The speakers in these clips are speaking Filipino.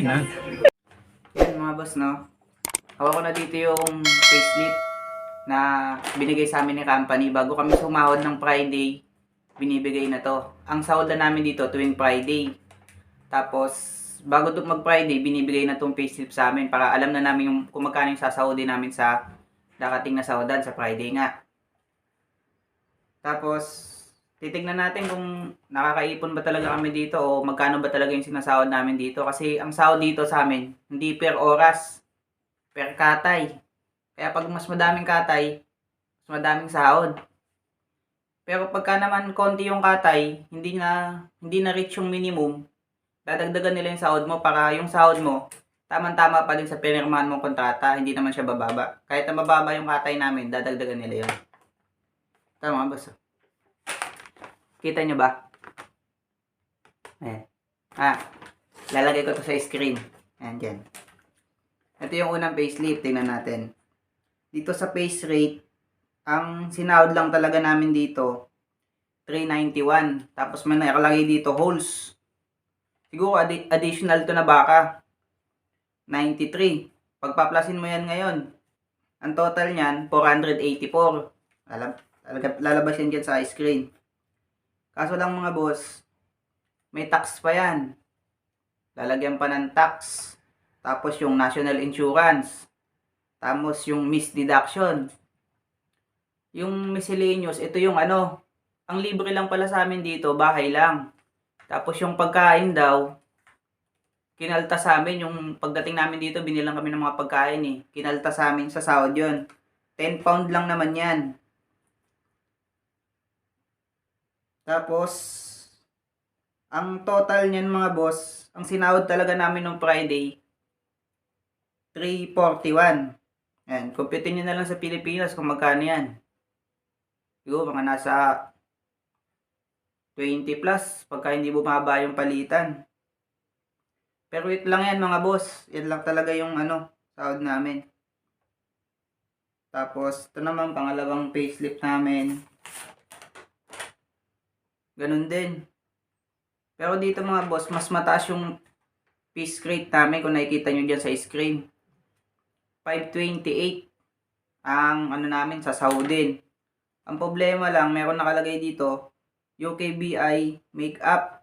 enjoy na. Yan mga boss, no? Hawak ko na dito yung payslip na binigay sa amin ni company. Bago kami sumahod ng Friday, binibigay na to. Ang sahod na namin dito tuwing Friday. Tapos, bago mag-Friday, binibigay na tong payslip sa amin para alam na namin yung, kung magkano yung sasahodin namin sa dakating na sahodan sa Friday nga. Tapos, titignan natin kung nakakaipon ba talaga kami dito o magkano ba talaga yung sinasahod namin dito. Kasi ang sahod dito sa amin, hindi per oras, per katay. Kaya pag mas madaming katay, mas madaming sahod. Pero pagka naman konti yung katay, hindi na hindi na reach yung minimum, dadagdagan nila yung sahod mo para yung sahod mo tamang-tama pa din sa pinirmahan mong kontrata, hindi naman siya bababa. Kahit na mababa yung katay namin, dadagdagan nila yun. Tama ba? So? Kita nyo ba? Ayan. Ah, lalagay ko to sa screen. Ayan, dyan. Ito yung unang payslip. Tingnan natin. Dito sa face rate, ang sinahod lang talaga namin dito, 391. Tapos may nakalagay dito, holes. Siguro addi- additional to na baka. 93. Pagpaplasin mo yan ngayon, ang total niyan, 484. Lalab, lalab- lalabas yan dyan sa screen. Kaso lang mga boss, may tax pa yan. Lalagyan pa ng tax. Tapos yung national insurance. Tapos yung miss deduction. Yung miscellaneous, ito yung ano, ang libre lang pala sa amin dito, bahay lang. Tapos yung pagkain daw, kinalta sa amin, yung pagdating namin dito, binilang kami ng mga pagkain eh. Kinalta sa amin sa sahod yun. 10 pound lang naman yan. Tapos, ang total niyan mga boss, ang sinahod talaga namin nung Friday, 341. Yan, computin nyo na lang sa Pilipinas kung magkano yan. Siguro mga nasa 20 plus pagka hindi bumaba yung palitan. Pero wait lang yan mga boss. Yan lang talaga yung ano, sahod namin. Tapos, ito naman pangalawang payslip namin. Ganun din. Pero dito mga boss, mas mataas yung piece rate namin kung nakikita nyo dyan sa screen. 528 ang ano namin sa Saudin. Ang problema lang, meron nakalagay dito, UKBI makeup.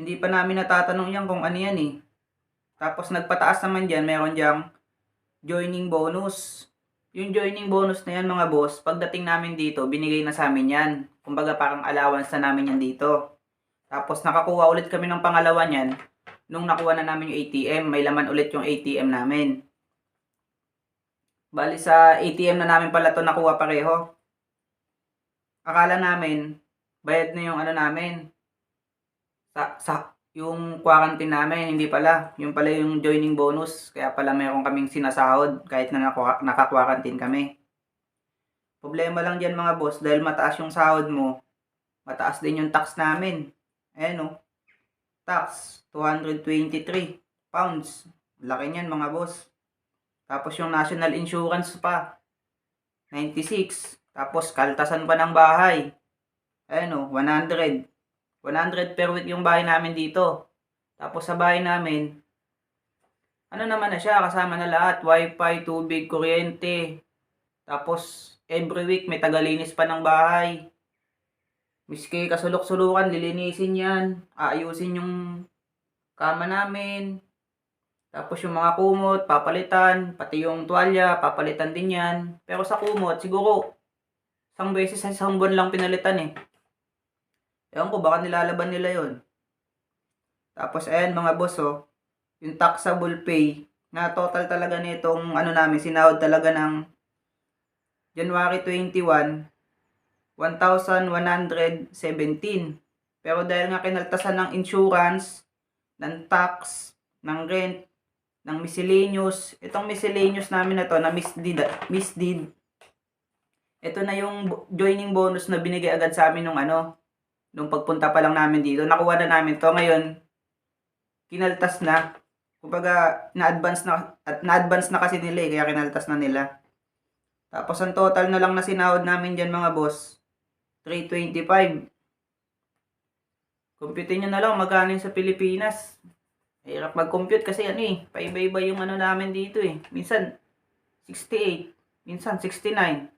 Hindi pa namin natatanong yan kung ano yan eh. Tapos nagpataas naman dyan, meron dyan joining bonus. Yung joining bonus na yan mga boss, pagdating namin dito, binigay na sa amin yan. Kumbaga parang allowance na namin yan dito. Tapos nakakuha ulit kami ng pangalawa niyan. Nung nakuha na namin yung ATM, may laman ulit yung ATM namin. Bali sa ATM na namin pala to nakuha pareho. Akala namin, bayad na yung ano namin. Sa, sa, yung quarantine namin, hindi pala. Yung pala yung joining bonus. Kaya pala meron kaming sinasahod kahit na naka- naka-quarantine kami. Problema lang dyan mga boss, dahil mataas yung sahod mo, mataas din yung tax namin. Ayan o. Tax, 223 pounds. Laki niyan mga boss. Tapos yung national insurance pa, 96. Tapos kaltasan pa ng bahay. Ayan o, 100. 100 per week yung bahay namin dito. Tapos sa bahay namin, ano naman na siya, kasama na lahat. Wifi, tubig, kuryente. Tapos, every week may tagalinis pa ng bahay. Miski kasulok-sulukan, lilinisin yan. Aayusin yung kama namin. Tapos yung mga kumot, papalitan. Pati yung tuwalya, papalitan din yan. Pero sa kumot, siguro, isang beses sa isang buwan lang pinalitan eh. Ewan ko, baka nilalaban nila yon. Tapos, ayan mga boss, oh, yung taxable pay, na total talaga nitong, ano namin, sinahod talaga ng January 21, 1,117. Pero dahil nga kinaltasan ng insurance, ng tax, ng rent, ng miscellaneous, itong miscellaneous namin na to, na misdeed, misdeed, ito na yung joining bonus na binigay agad sa amin nung ano, nung pagpunta pa lang namin dito. Nakuha na namin to. Ngayon, kinaltas na. Kumbaga, na-advance na, at na-advance na kasi nila eh, kaya kinaltas na nila. Tapos ang total na lang na sinahod namin dyan mga boss, 325. Compute nyo na lang magkano sa Pilipinas. Hirap mag-compute kasi ano eh, paiba-iba yung ano namin dito eh. Minsan, 68. Minsan, 69.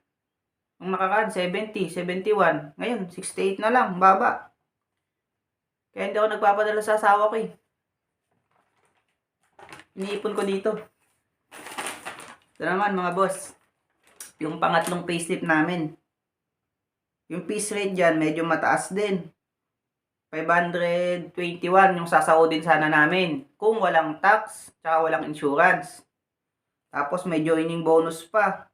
Nung nakaraan, 70, 71. Ngayon, 68 na lang, baba. Kaya hindi ako nagpapadala sa asawa ko eh. Iniipon ko dito. Ito naman mga boss. Yung pangatlong payslip namin. Yung piece rate dyan, medyo mataas din. 521 yung sasaodin sana namin. Kung walang tax, tsaka walang insurance. Tapos may joining bonus pa.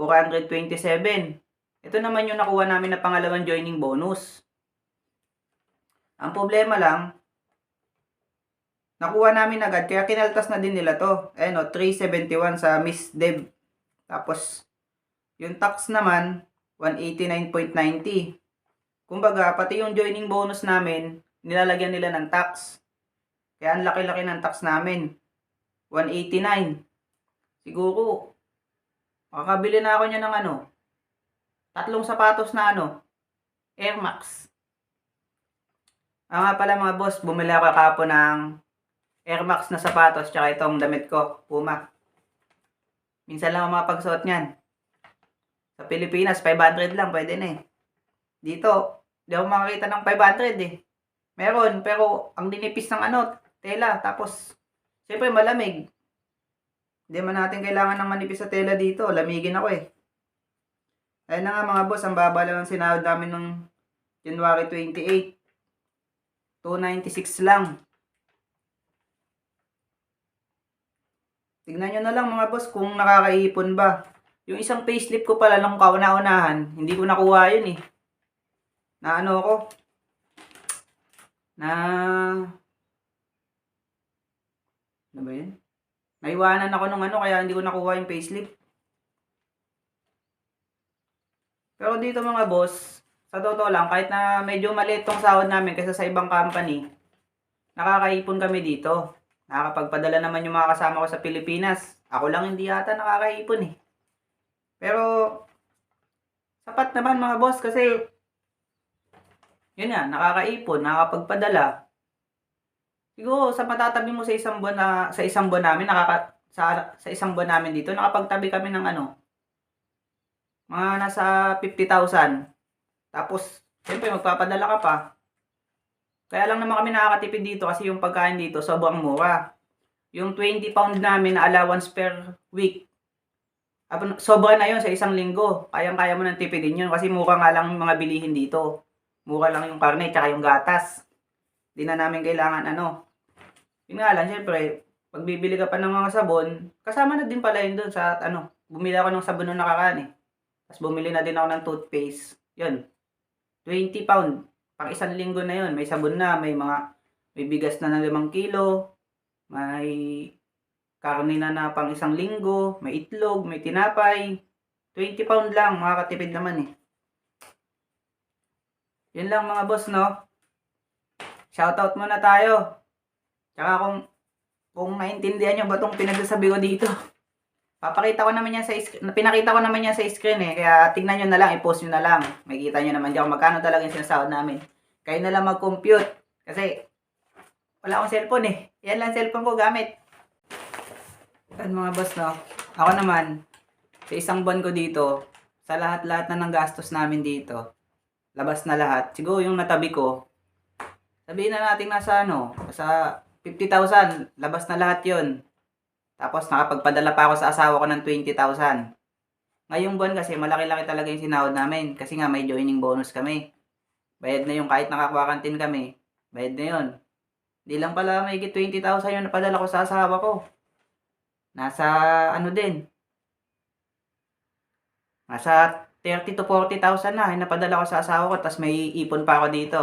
427. Ito naman yung nakuha namin na pangalawang joining bonus. Ang problema lang, nakuha namin agad, kaya kinaltas na din nila to. Ayan o, 371 sa Miss Deb. Tapos, yung tax naman, 189.90. Kumbaga, pati yung joining bonus namin, nilalagyan nila ng tax. Kaya ang laki-laki ng tax namin. 189. Siguro, makakabili na ako niya ng ano, tatlong sapatos na ano, Air Max. Ah pala mga boss, bumili ako kapo ng Air Max na sapatos tsaka itong damit ko, Puma. Minsan lang ako makapagsuot niyan. Sa Pilipinas, 500 lang, pwede na eh. Dito, di ako makakita ng 500 eh. Meron, pero ang dinipis ng ano, tela. Tapos, siyempre malamig. Hindi man natin kailangan ng manipis sa tela dito. Lamigin ako eh. Ayun na nga mga boss, ang baba lang ang sinahod namin nung January 28. 296 lang. Tignan nyo na lang mga boss kung nakakaipon ba. Yung isang payslip ko pala nung kauna-unahan, hindi ko nakuha yun eh. Na ano ako? Na... Ano ba yun? Naiwanan ako nung ano kaya hindi ko nakuha yung payslip. Pero dito mga boss, sa totoo lang, kahit na medyo maliit tong sahod namin kaysa sa ibang company, nakakaipon kami dito. Nakakapagpadala naman yung mga kasama ko sa Pilipinas. Ako lang hindi yata nakakaipon eh. Pero, sapat naman mga boss kasi, yun nga, nakakaipon, nakakapagpadala. Siguro, sa matatabi mo sa isang buwan na, sa isang buwan namin, nakaka, sa, sa isang buwan namin dito, nakapagtabi kami ng ano, mga nasa 50,000. Tapos, siyempre, magpapadala ka pa. Kaya lang naman kami nakakatipid dito kasi yung pagkain dito sobrang mura. Yung 20 pound namin na allowance per week, sobra na yun sa isang linggo. Kayang-kaya mo nang tipidin yun kasi mura nga lang yung mga bilihin dito. Mura lang yung karne tsaka yung gatas. Di na namin kailangan ano. Yun nga lang, syempre, pag bibili ka pa ng mga sabon, kasama na din pala yun doon sa ano. Bumili ako ng sabon nung nakaraan eh. Tapos bumili na din ako ng toothpaste. Yun. 20 pound. Pang isang linggo na yun. May sabon na, may mga, may bigas na ng 5 kilo, may karne na na pang isang linggo, may itlog, may tinapay. 20 pound lang, makakatipid naman eh. Yun lang mga boss, no? Shoutout muna tayo. Tsaka kung, kung naintindihan nyo ba itong pinagsasabi ko dito, Papakita ko naman yan sa. Pinakita ko naman yan sa screen eh. Kaya tignan nyo na lang, i-post nyo na lang. Makikita nyo naman dyan magkano talaga yung sinasahod namin. Kayo na lang mag-compute. Kasi wala akong cellphone eh. Yan lang cellphone ko gamit. Yan mga boss no. Ako naman, sa isang buwan ko dito, sa lahat-lahat na ng gastos namin dito, labas na lahat. Siguro yung natabi ko, sabihin na natin nasa ano, sa 50,000, labas na lahat yon tapos nakapagpadala pa ako sa asawa ko ng 20,000. Ngayong buwan kasi malaki-laki talaga yung sinahod namin kasi nga may joining bonus kami. Bayad na yung kahit nakakwakantin kami. Bayad na yun. Di lang pala may 20,000 yung napadala ko sa asawa ko. Nasa ano din. Nasa 30 to 40,000 na yung napadala ko sa asawa ko tapos may ipon pa ako dito.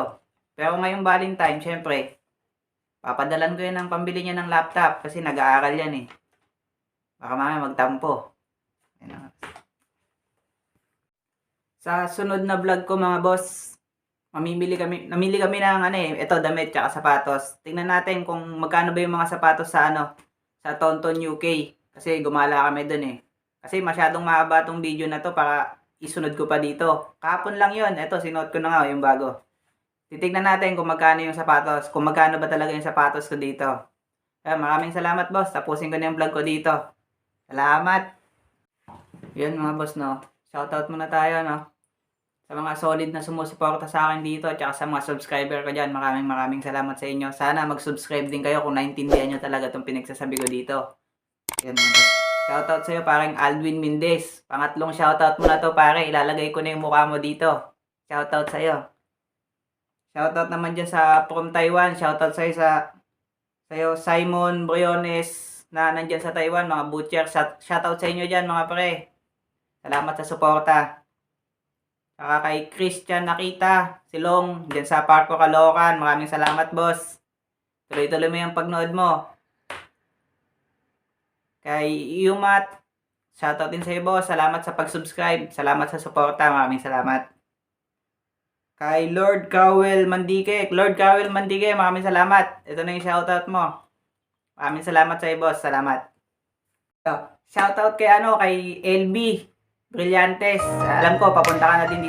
Pero ngayong Valentine, syempre, papadalan ko yan ng pambili niya ng laptop kasi nag-aaral yan eh. Baka mamaya magtampo. Yan. Sa sunod na vlog ko mga boss, mamimili kami, namili kami ng ano eh, ito damit tsaka sapatos. Tingnan natin kung magkano ba yung mga sapatos sa ano, sa Tonton UK. Kasi gumala kami dun eh. Kasi masyadong mahaba tong video na to para isunod ko pa dito. Kahapon lang yon Ito, sinuot ko na nga yung bago. Titignan natin kung magkano yung sapatos. Kung magkano ba talaga yung sapatos ko dito. Kaya maraming salamat boss. Tapusin ko na yung vlog ko dito. Salamat. Yun mga boss no. Shoutout muna tayo no. Sa mga solid na sumusuporta sa akin dito. Tsaka sa mga subscriber ko dyan. Maraming maraming salamat sa inyo. Sana mag-subscribe din kayo kung naintindihan nyo talaga itong pinagsasabi ko dito. Yan mga boss. Shoutout sa'yo parang Aldwin Mendez. Pangatlong shoutout mo na to pare. Ilalagay ko na yung mukha mo dito. Shoutout sa'yo. Shoutout naman dyan sa from Taiwan. Shoutout sa'yo sa sa'yo Simon Briones na nandyan sa Taiwan. Mga butcher. Shout- Shoutout sa inyo dyan mga pre. Salamat sa suporta. Saka kay Christian Nakita, Silong, dyan sa Parko Caloocan. Maraming salamat boss. Tuloy-tuloy mo yung pagnood mo. Kay Yumat, shoutout din sa iyo boss. Salamat sa pag-subscribe. Salamat sa suporta. Maraming salamat. Kay Lord Cowell Mandike. Lord Cowell Mandike, maraming salamat. Ito na yung shoutout mo. Maraming salamat sa iyo boss. Salamat. Ito, Shoutout kay ano, kay LB Brillantes. Alam ko, papunta ka na din dito